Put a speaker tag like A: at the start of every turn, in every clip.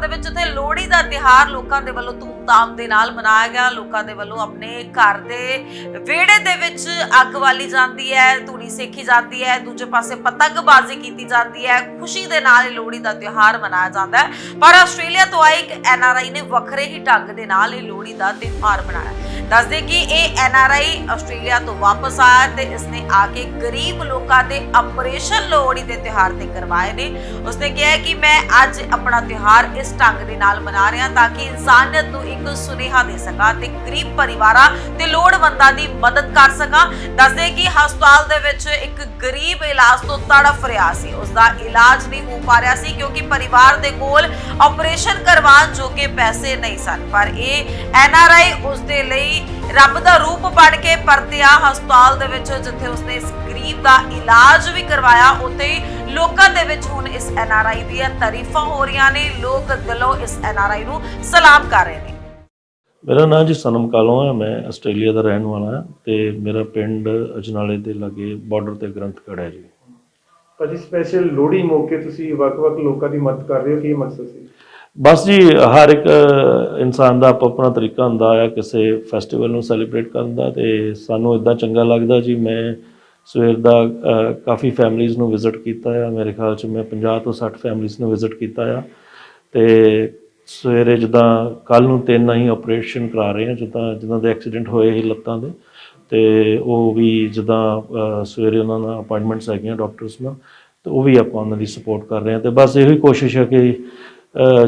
A: ਦੇ ਵਿੱਚ ਇੱਥੇ ਲੋਹੜੀ ਦਾ ਤਿਹਾਰ ਲੋਕਾਂ ਦੇ ਵੱਲੋਂ ਧੂਮਧਾਮ ਦੇ ਨਾਲ ਮਨਾਇਆ ਗਿਆ। ਲੋਕਾਂ ਦੇ ਵੱਲੋਂ ਆਪਣੇ ਘਰ ਦੇ ਵਿਹੜੇ ਦੇ ਵਿੱਚ ਅੱਗ ਬਾਲੀ ਜਾਂਦੀ ਹੈ, ਧੂਣੀ ਸੇਕੀ ਜਾਂਦੀ ਹੈ, ਦੂਜੇ ਪਾਸੇ ਪਤੰਗਬਾਜ਼ੀ ਕੀਤੀ ਜਾਂਦੀ ਹੈ। ਖੁਸ਼ੀ ਦੇ ਨਾਲ ਇਹ ਲੋਹੜੀ ਦਾ ਤਿਉਹਾਰ ਮਨਾਇਆ ਜਾਂਦਾ ਹੈ। ਪਰ ਆਸਟ੍ਰੇਲੀਆ ਤੋਂ ਆਏ ਇੱਕ ਐਨਆਰਆਈ ਨੇ ਵੱਖਰੇ ਹੀ ਢੰਗ ਦੇ ਨਾਲ ਇਹ ਲੋਹੜੀ ਦਾ ਤਿਉਹਾਰ ਮਨਾਇਆ। ਦੱਸਦੇ ਕਿ ਇਹ ਐਨਆਰਆਈ ਆਸਟ੍ਰੇਲੀਆ ਤੋਂ ਵਾਪਸ ਆਇਆ ਤੇ ਇਸਨੇ ਆ ਕੇ ਗਰੀਬ ਲੋਕਾਂ ਦੇ ਆਪਰੇਸ਼ਨ ਲੋਹੜੀ ਦੇ ਤਿਉਹਾਰ ਤੇ ਕਰਵਾਏ ਨੇ। ਉਸਨੇ ਕਿਹਾ ਕਿ ਮੈਂ ਅੱਜ ਆਪਣਾ ਤਿਉਹਾਰ ਇਸ ਢੰਗ ਦੇ ਨਾਲ ਮਨਾ ਰਿਹਾ ਤਾਂ ਕਿ ਇਨਸਾਨੀਅਤ ਨੂੰ ਇੱਕ ਸੁਨੇਹਾ ਦੇ ਸਕਾਂ ਤੇ ਗਰੀਬ ਪਰਿਵਾਰਾਂ ਤੇ ਲੋੜਵੰਦਾਂ ਦੀ ਮਦਦ ਕਰ ਸਕਾਂ। ਦੱਸਦੇ ਕਿ ਹਸਪਤਾਲ ਦੇ ਵਿੱਚ ਇੱਕ ਗਰੀਬ ਇਲਾਜ ਤੋਂ ਤੜਫ ਰਿਹਾ ਸੀ। ਉਸ ਦਾ ਇਲਾਜ ਨਹੀਂ ਹੋ ਪਾ ਰਿਹਾ ਸੀ ਕਿਉਂਕਿ ਪਰਿਵਾਰ ਦੇ ਕੋਲ ਆਪਰੇਸ਼ਨ ਕਰਵਾਉਣ ਜੋਗੇ ਪੈਸੇ ਨਹੀਂ ਸਨ। ਪਰ ਇਹ ਐਨਆਰਆਈ ਉਸ ਦੇ ਲਈ ਰੱਬ ਦਾ ਰੂਪ ਬਣ ਕੇ ਪਰਤਿਆ। ਹਸਪਤਾਲ ਦੇ ਵਿੱਚ ਜਿੱਥੇ ਉਸਨੇ ਇਸ ਗਰੀਬ ਦਾ ਇਲਾਜ ਵੀ ਕਰਵਾਇਆ, ਉੱਥੇ ਲੋਕਾਂ ਦੇ ਵਿੱਚ ਹੁਣ ਇਸ ਐਨਆਰਆਈ ਦੀਆਂ ਤਾਰੀਫਾਂ ਹੋ ਰਹੀਆਂ ਨੇ। ਲੋਕ ਦਿਲੋਂ ਇਸ ਐਨਆਰਆਈ ਨੂੰ ਸਲਾਮ ਕਰ ਰਹੇ ਨੇ।
B: ਮੇਰਾ ਨਾਮ ਜੀ ਸਨਮ ਕਾਲੋਂ ਹੈ। ਮੈਂ ਆਸਟ੍ਰੇਲੀਆ ਦਾ ਰਹਿਣ ਵਾਲਾ ਹਾਂ ਤੇ ਮੇਰਾ ਪਿੰਡ ਅਜਨਾਲੇ ਦੇ ਲਾਗੇ ਬਾਰਡਰ ਤੇ ਗ੍ਰੰਥਗੜ੍ਹ ਹੈ ਜੀ।
C: ਭਾਜੀ ਸਪੈਸ਼ਲ ਲੋਹੜੀ ਮੌਕੇ ਤੁਸੀਂ ਵੱਖ-ਵੱਖ ਲੋਕਾਂ ਦੀ ਮਦਦ ਕਰ ਰਹੇ ਹੋ ਕੀ ਮਕਸਦ ਸੀ?
B: ਬਸ ਜੀ ਹਰ ਇੱਕ ਇਨਸਾਨ ਦਾ ਆਪੋ ਆਪਣਾ ਤਰੀਕਾ ਹੁੰਦਾ ਹੈ ਕਿਸੇ ਫੈਸਟੀਵਲ ਨੂੰ ਸੈਲੀਬ੍ਰੇਟ ਕਰਨ ਦਾ ਤੇ ਸਾਨੂੰ ਇਦਾਂ ਚੰਗਾ ਲੱਗਦਾ ਜੀ। ਮੈਂ ਸਵੇਰ ਦਾ ਕਾਫੀ ਫੈਮਲੀਆਂ ਨੂੰ ਵਿਜ਼ਿਟ ਕੀਤਾ ਆ। ਮੇਰੇ ਖਿਆਲ ਚ ਮੈਂ 50 ਤੋਂ 60 ਫੈਮਲੀਆਂ ਨੂੰ ਵਿਜ਼ਿਟ ਕੀਤਾ ਆ। ਤੇ ਸਵੇਰੇ ਜਿੱਦਾਂ ਕੱਲ ਨੂੰ ਤਿੰਨ ਅਸੀਂ ਆਪਰੇਸ਼ਨ ਕਰਾ ਰਹੇ ਹਾਂ ਜਿੱਦਾਂ ਜਿਨ੍ਹਾਂ ਦੇ ਐਕਸੀਡੈਂਟ ਹੋਏ ਸੀ ਲੱਤਾਂ ਦੇ। ਤੇ ਉਹ ਵੀ ਜਿੱਦਾਂ ਸਵੇਰੇ ਉਹਨਾਂ ਨਾਲ ਅਪਾਇੰਟਮੈਂਟਸ ਹੈਗੀਆਂ ਡਾਕਟਰਸ ਨਾਲ, ਤੇ ਉਹ ਵੀ ਆਪਾਂ ਉਹਨਾਂ ਦੀ ਸਪੋਰਟ ਕਰ ਰਹੇ ਹਾਂ ਤੇ ਬਸ ਇਹੋ ਹੀ ਕੋਸ਼ਿਸ਼ ਹੈ ਕਿ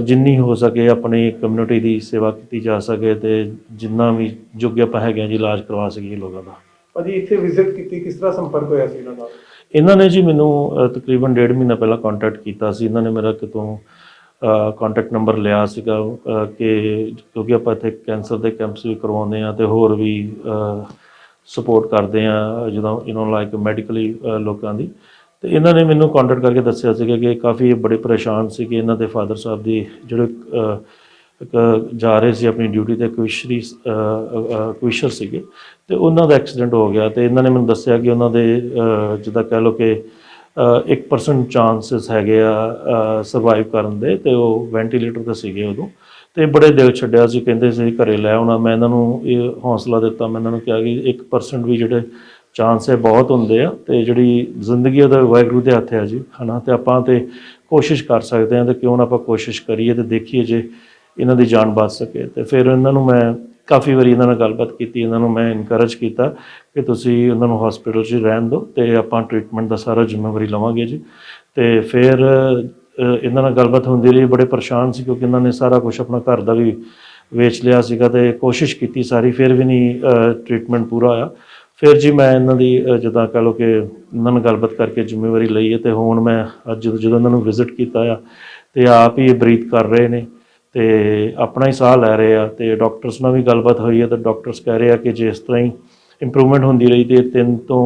B: ਜਿੰਨੀ ਹੋ ਸਕੇ ਆਪਣੀ ਕਮਿਊਨਿਟੀ ਦੀ ਸੇਵਾ ਕੀਤੀ ਜਾ ਸਕੇ ਤੇ ਜਿੰਨਾ ਵੀ ਯੋਗ ਆਪਾਂ ਹੈਗੇ ਹਾਂ ਜੀ, ਇਲਾਜ ਕਰਵਾ ਸਕੀਏ ਲੋਕਾਂ ਦਾ।
C: ਭਾਜੀ ਇੱਥੇ ਵਿਜ਼ਿਟ ਕੀਤੀ ਕਿਸ ਤਰ੍ਹਾਂ ਸੰਪਰਕ ਹੋਇਆ ਸੀ ਇਹਨਾਂ ਨਾਲ?
B: ਇਹਨਾਂ ਨੇ ਜੀ ਮੈਨੂੰ ਅ, ਤਕਰੀਬਨ ਡੇਢ ਮਹੀਨਾ ਪਹਿਲਾਂ ਕੰਟੈਕਟ ਕੀਤਾ ਸੀ। ਇਹਨਾਂ ਨੇ ਮੇਰਾ ਕਿਤੋਂ ਕੰਟੈਕਟ ਨੰਬਰ ਲਿਆ ਸੀਗਾ ਅ, ਕਿ ਕਿਉਂਕਿ ਆਪਾਂ ਇੱਥੇ ਕੈਂਸਰ ਦੇ ਕੈਂਪਸ ਵੀ ਕਰਵਾਉਂਦੇ ਆ ਤੇ ਹੋਰ ਵੀ ਸਪੋਰਟ ਕਰਦੇ ਆ ਜਦੋਂ ਯੂ نو ਲਾਈਕ ਮੈਡੀਕਲੀ ਲੋਕਾਂ ਦੀ। ਤੇ ਇਹਨਾਂ ਨੇ ਮੈਨੂੰ ਕੰਟੈਕਟ ਕਰਕੇ ਦੱਸਿਆ ਸੀਗਾ ਕਿ ਕਾਫੀ ਬੜੇ ਪਰੇਸ਼ਾਨ ਸੀਗੇ ਇਹਨਾਂ ਦੇ ਫਾਦਰ ਸਾਹਿਬ ਦੀ ਜਿਹੜੇ ਅ, ਜਾ ਰਹੇ ਸੀ ਆਪਣੀ ਡਿਊਟੀ ਤੇ ਕੁਇਸ਼ਰੀ ਕੁਇਸ਼ਰ ਸੀਗੇ। ਤੇ ਉਹਨਾਂ ਦਾ ਐਕਸੀਡੈਂਟ ਹੋ ਗਿਆ ਤੇ ਇਹਨਾਂ ਨੇ ਮੈਨੂੰ ਦੱਸਿਆ ਕਿ ਉਹਨਾਂ ਦੇ ਜਿੱਦਾਂ ਕਹਿ ਲਓ ਕਿ ਅ, 1% ਚਾਂਸਸ ਹੈਗੇ ਆ ਸਰਵਾਈਵ ਕਰਨ ਦੇ ਤੇ ਉਹ ਵੈਂਟੀਲੇਟਰ ਤੇ ਸੀਗੇ ਉਦੋਂ। ਤੇ ਬੜੇ ਦਿਲ ਛੱਡਿਆ ਸੀ ਕਹਿੰਦੇ ਸੀ ਘਰੇ ਲੈ ਆਉਣਾ। ਮੈਂ ਇਹਨਾਂ ਨੂੰ ਇਹ ਹੌਸਲਾ ਦਿੱਤਾ ਮੈਂ ਇਹਨਾਂ ਨੂੰ ਕਿਹਾ ਕਿ 1% ਵੀ ਜਿਹੜੇ ਚਾਂਸ ਹੈ ਬਹੁਤ ਹੁੰਦੇ ਆ ਤੇ ਜਿਹੜੀ ਜ਼ਿੰਦਗੀ ਉਹਦਾ ਵਾਹਿਗੁਰੂ ਦੇ ਹੱਥ ਹੈ ਜੀ ਹਨਾ। ਤੇ ਆਪਾਂ ਤੇ ਕੋਸ਼ਿਸ਼ ਕਰ ਸਕਦੇ ਹਾਂ ਤੇ ਕਿਉਂ ਨਾ ਆਪਾਂ ਕੋਸ਼ਿਸ਼ ਕਰੀਏ ਤੇ ਦੇਖੀਏ ਜੇ ਇਹਨਾਂ ਦੀ ਜਾਨ ਬਚ ਸਕੇ। ਤੇ ਫਿਰ ਇਹਨਾਂ ਨੂੰ ਮੈਂ ਕਾਫੀ ਵਾਰੀ ਇਹਨਾਂ ਨਾਲ ਗੱਲਬਾਤ ਕੀਤੀ ਇਹਨਾਂ ਨੂੰ ਮੈਂ ਇਨਕਰੇਜ ਕੀਤਾ ਕਿ ਤੁਸੀਂ ਉਹਨਾਂ ਨੂੰ ਹਸਪੀਟਲ 'ਚ ਰਹਿਣ ਦਿਓ ਤੇ ਆਪਾਂ ਟ੍ਰੀਟਮੈਂਟ ਦਾ ਸਾਰਾ ਜ਼ਿੰਮੇਵਾਰੀ ਲਵਾਂਗੇ ਜੀ। ਤੇ ਫਿਰ ਇਹਨਾਂ ਨਾਲ ਗੱਲਬਾਤ ਹੁੰਦੀ ਰਹੀ ਬੜੇ ਪਰੇਸ਼ਾਨ ਸੀ ਕਿਉਂਕਿ ਇਹਨਾਂ ਨੇ ਸਾਰਾ ਕੁਝ ਆਪਣਾ ਘਰ ਦਾ ਵੀ ਵੇਚ ਲਿਆ ਸੀਗਾ ਤੇ ਕੋਸ਼ਿਸ਼ ਕੀਤੀ ਸਾਰੀ ਫਿਰ ਵੀ ਨਹੀਂ ਟ੍ਰੀਟਮੈਂਟ ਪੂਰਾ ਹੋਇਆ। ਫਿਰ ਜੀ ਮੈਂ ਇਹਨਾਂ ਦੀ ਅ, ਜਿੱਦਾਂ ਕਹ ਲਓ ਕਿ ਇਹਨਾਂ ਨਾਲ ਗੱਲਬਾਤ ਕਰਕੇ ਜ਼ਿੰਮੇਵਾਰੀ ਲਈ ਹੈ ਤੇ ਹੁਣ ਮੈਂ ਅੱਜ ਜਦੋਂ ਜਦੋਂ ਇਹਨਾਂ ਨੂੰ ਵਿਜ਼ਿਟ ਕੀਤਾ ਆ ਤੇ ਆਪ ਹੀ ਬਰੀਥ ਕਰ ਰਹੇ ਨੇ। ਤੇ ਆਪਣਾ ਹੀ ਸਾਹ ਲੈ ਰਹੇ ਆ ਤੇ ਡਾਕਟਰਸ ਨਾਲ ਵੀ ਗੱਲਬਾਤ ਹੋਈ ਹੈ ਤੇ ਡਾਕਟਰਸ ਕਹਿ ਰਹੇ ਆ ਕਿ ਜੇ ਇਸ ਤਰ੍ਹਾਂ ਹੀ ਇੰਪਰੂਵਮੈਂਟ ਹੁੰਦੀ ਰਹੀ ਤੇ 3 ਤੋਂ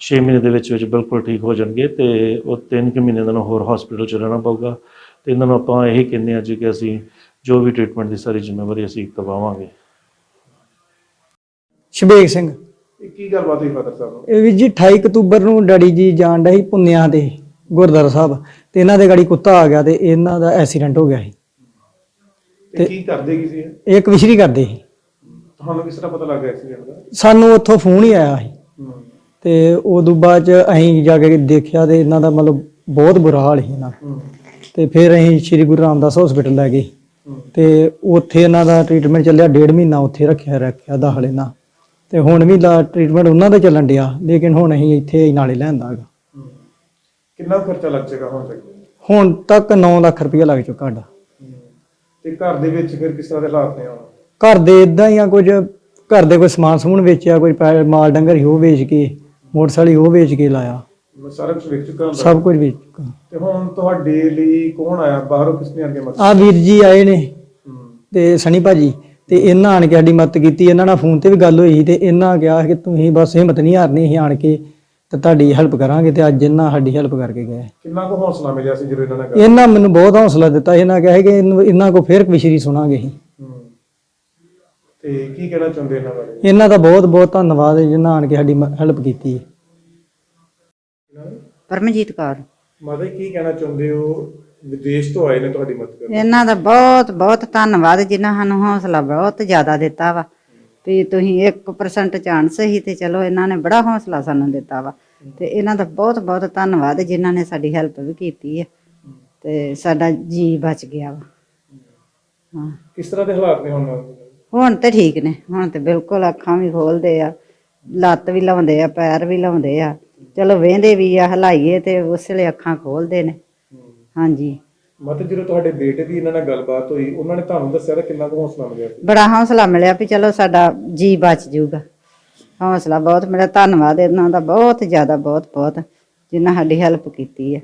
B: 6 ਮਹੀਨੇ ਦੇ ਵਿੱਚ ਵਿੱਚ ਬਿਲਕੁਲ ਠੀਕ ਹੋ ਜਾਣਗੇ ਤੇ ਉਹ 3 ਕੁ ਮਹੀਨੇ ਨੂੰ ਹੋਰ ਹਸਪੀਟਲ 'ਚ ਰਹਿਣਾ ਪਊਗਾ। ਤੇ ਇਹਨਾਂ ਨੂੰ ਆਪਾਂ ਇਹੀ ਕਹਿੰਦੇ ਆ ਜੀ ਕਿ ਅਸੀਂ ਜੋ ਵੀ ਟ੍ਰੀਟਮੈਂਟ ਦੀ ਸਾਰੀ ਜ਼ਿੰਮੇਵਾਰੀ ਅਸੀਂ ਕਰਵਾਵਾਂਗੇ।
D: ਸ਼ਬੇਗ ਸਿੰਘ।
C: ਇਹ ਕੀ ਗੱਲਬਾਤ ਹੋਈ ਫਾਦਰ ਸਾਹਿਬ
D: ਇਹ ਵੀ ਜੀ 28 ਅਕਤੂਬਰ ਨੂੰ ਡੈਡੀ ਜੀ ਜਾਣ ਡਏ ਸੀ ਪੁੰਨਿਆਂ ਤੇ ਗੁਰਦੁਆਰਾ ਸਾਹਿਬ ਤੇ ਇਹਨਾਂ ਦੇ ਗਾੜੀ ਕੁੱਤਾ ਆ ਗਿਆ ਤੇ ਇਹਨਾਂ ਦਾ ਐਕਸੀਡੈਂਟ ਹੋ ਗਿਆ ਸੀ।
C: ਤੇ ਕੀ ਕਰਦੇ ਕੀ ਸੀ ਇਹ?
D: ਇਹ ਕਵਿਸ਼ਰੀ ਕਰਦੇ ਸੀ
C: ਤੁਹਾਨੂੰ ਕਿਸ ਤਰ੍ਹਾਂ ਪਤਾ ਲੱਗਾ ਐਕਸੀਡੈਂਟ ਦਾ
D: ਸਾਨੂੰ ਉੱਥੋਂ ਫੋਨ ਹੀ ਆਇਆ ਸੀ
C: ਹੂੰ।
D: ਤੇ ਉਦੋਂ ਬਾਅਦ ਚ ਅਸੀਂ ਜਾ ਕੇ ਦੇਖਿਆ ਤੇ ਇਹਨਾਂ ਦਾ ਮਤਲਬ ਬਹੁਤ ਬੁਰਾ ਹਾਲ ਸੀ ਇਹਨਾਂ ਦਾ ਤੇ ਫਿਰ ਅਸੀਂ ਸ਼੍ਰੀ ਗੁਰੂ ਰਾਮਦਾਸ ਹਸਪੀਟਲ ਲੈ ਗਏ। ਤੇ ਉੱਥੇ ਇਹਨਾਂ ਦਾ ਟ੍ਰੀਟਮੈਂਟ ਚੱਲਿਆ ਡੇਢ ਮਹੀਨਾ ਉੱਥੇ ਰੱਖਿਆ ਰੱਖਿਆ ਦਾਖਲ ਇਹਨਾਂ ਤੇ ਹੁਣ ਵੀ ਦਾ ਟ੍ਰੀਟਮੈਂਟ ਉਹਨਾਂ ਦਾ ਚੱਲਣ ਡਿਆ ਲੇਕਿਨ ਹੁਣ ਅਸੀਂ ਇੱਥੇ ਹੀ ਨਾਲੇ ਲੈਂਦਾ ਹੈਗਾ।
C: ਕਿੰਨਾ ਖਰਚਾ ਲੱਗ ਜਾਏਗਾ ਹੁਣ ਤੱਕ
D: ਹੁਣ ਤੱਕ 9 ਲੱਖ ਰੁਪਇਆ ਲੱਗ ਚੁੱਕਾ ਸਾਡਾ।
C: ਤੇ ਘਰ ਦੇ ਵਿੱਚ ਫਿਰ ਕਿਸ ਤਰ੍ਹਾਂ ਦੇ ਹਾਲਾਤ ਨੇ ਹੁਣ?
D: ਘਰ ਦੇ ਇਦਾਂ ਹੀ ਆ ਕੁਝ ਘਰ ਦੇ ਕੋਈ ਸਮਾਨ ਸਮੂਨ ਵੇਚਿਆ ਕੋਈ ਪੈ- ਮਾਲ ਡੰਗਰ ਹੀ ਉਹ ਵੇਚ ਕੇ ਮੋਟਰਸਾਈਕਲ ਹੀ ਉਹ ਵੇਚ ਕੇ ਲਾਇਆ।
C: ਮੈਂ ਸਾਰਾ ਕੁਝ ਵੇਚ ਚੁੱਕਾ ਹੁੰਦਾ?
D: ਸਭ ਕੁਝ ਵੇਚ ਚੁੱਕਾ।
C: ਤੇ ਹੁਣ ਤੁਹਾਡੇ ਲਈ ਕੌਣ ਆਇਆ? ਬਾਹਰੋਂ ਕਿਸ ਨੇ ਆਗੇ ਮਦਦ
D: ਆ ਵੀਰ ਜੀ ਆਏ ਨੇ।
C: ਹੂੰ।
D: ਤੇ ਸਣੀ ਭਾਜੀ ਤੇ ਇਹਨਾਂ ਆਣ ਕੇ ਸਾਡੀ ਮਦਦ ਕੀਤੀ ਇਹਨਾਂ ਨਾਲ ਫੋਨ ਤੇ ਵੀ ਗੱਲ ਹੋਈ ਸੀ ਤੇ ਇਹਨਾਂ ਕਿਹਾ ਕਿ ਤੁਸੀਂ ਬਸ ਹਿੰਮਤ ਨਹੀਂ ਹਾਰਨੀ ਅਸੀਂ ਆਣ ਕੇ ਤੇ ਤੁਹਾਡੀ ਹੈਲਪ ਕਰਾਂਗੇ ਤੇ ਅੱਜ ਇਹਨਾਂ ਸਾਡੀ ਹੈਲਪ ਕਰਕੇ ਗਏ।
C: ਕਿੰਨਾ ਕੁ ਹੌਸਲਾ ਮਿਲਿਆ ਸੀ ਜਦੋਂ ਇਹਨਾਂ ਨੇ
D: ਇਹਨਾਂ ਮੈਨੂੰ ਬਹੁਤ ਹੌਸਲਾ ਦਿੱਤਾ ਇਹਨਾਂ ਕਿਹਾ ਕਿ ਇਹਨੂੰ- ਇਹਨਾਂ ਕੋ ਫੇਰ ਕਵਿਸ਼ਰੀ ਸੁਣਾਂਗੇ ਅਸੀਂ।
C: ਹੂੰ। ਤੇ ਕੀ ਕਹਿਣਾ ਚਾਹੁੰਦੇ ਇਹਨਾਂ ਬਾਰੇ?
D: ਇਹਨਾਂ ਦਾ ਬਹੁਤ ਬਹੁਤ ਧੰਨਵਾਦ ਹੈ ਜਿਨ੍ਹਾਂ ਆਣ ਕੇ ਸਾਡੀ ਹੈਲਪ ਕੀਤੀ ਹੈ।
E: ਪਰਮਜੀਤ ਕੌਰ।
C: ਮਾਤਾ ਜੀ ਕੀ ਕਹਿਣਾ ਚਾਹੁੰਦੇ ਹੋ? ਵਿਦੇਸ਼ ਤੋਂ ਆਏ ਨੇ ਤੁਹਾਡੀ ਮਦਦ ਕਰਨ
E: ਇਹਨਾਂ ਦਾ ਬਹੁਤ ਬਹੁਤ ਧੰਨਵਾਦ ਜਿਨ੍ਹਾਂ ਸਾਨੂੰ ਹੌਸਲਾ ਬਹੁਤ ਜ਼ਿਆਦਾ ਦਿੱਤਾ ਵਾ। ਵੀ ਤੁਸੀਂ 1% ਚਾਂਸ ਹੀ ਤੇ ਚਲੋ ਇਹਨਾਂ ਨੇ ਬੜਾ ਹੌਸਲਾ ਸਾਨੂੰ ਦਿੱਤਾ ਵਾ। ਤੇ ਇਹਨਾਂ ਦਾ ਬਹੁਤ ਬਹੁਤ ਧੰਨਵਾਦ ਜਿਨ੍ਹਾਂ ਨੇ ਸਾਡੀ ਹੈਲਪ ਵੀ ਕੀਤੀ ਹੈ ਤੇ ਸਾਡਾ ਜੀ ਬਚ ਗਿਆ ਵਾ। ਹਾਂ।
C: ਕਿਸ ਤਰ੍ਹਾਂ ਦੇ ਹਾਲਾਤ ਨੇ ਹੁਣ?
E: ਹੁਣ ਤੇ ਠੀਕ ਨੇ। ਹੁਣ ਤੇ ਬਿਲਕੁਲ ਅੱਖਾਂ ਵੀ ਖੋਲਦੇ ਆ ਲੱਤ ਵੀ ਲਾਉਂਦੇ ਆ ਪੈਰ ਵੀ ਲਾਉਂਦੇ ਆ। ਚਲੋ ਵੇਂਦੇ ਵੀ ਆ ਹਲਾਈਏ ਤੇ ਉਸ ਵੇਲੇ ਅੱਖਾਂ ਖੋਲਦੇ ਨੇ। ਹਾਂਜੀ।
C: ਮਤ ਜਦੋਂ ਤੁਹਾਡੇ ਬੇਟੇ ਦੀ ਇਹਨਾਂ ਨਾਲ ਗੱਲਬਾਤ ਹੋਈ, ਉਹਨਾਂ ਨੇ ਤੁਹਾਨੂੰ ਦੱਸਿਆ ਤਾਂ ਕਿੰਨਾ ਕੁ ਹੌਸਲਾ ਮਿਲਿਆ? ਸੀ
E: ਬੜਾ ਹੌਸਲਾ ਮਿਲਿਆ ਵੀ ਚਲੋ ਸਾਡਾ ਜੀ ਬਚ ਜਾਊਗਾ। ਹੌਸਲਾ ਬਹੁਤ ਮਿਲਿਆ, ਧੰਨਵਾਦ ਇਹਨਾਂ ਦਾ ਬਹੁਤ ਜ਼ਿਆਦਾ ਬਹੁਤ ਬਹੁਤ ਜਿਨ੍ਹਾਂ ਸਾਡੀ ਹੈਲਪ ਕੀਤੀ ਹੈ।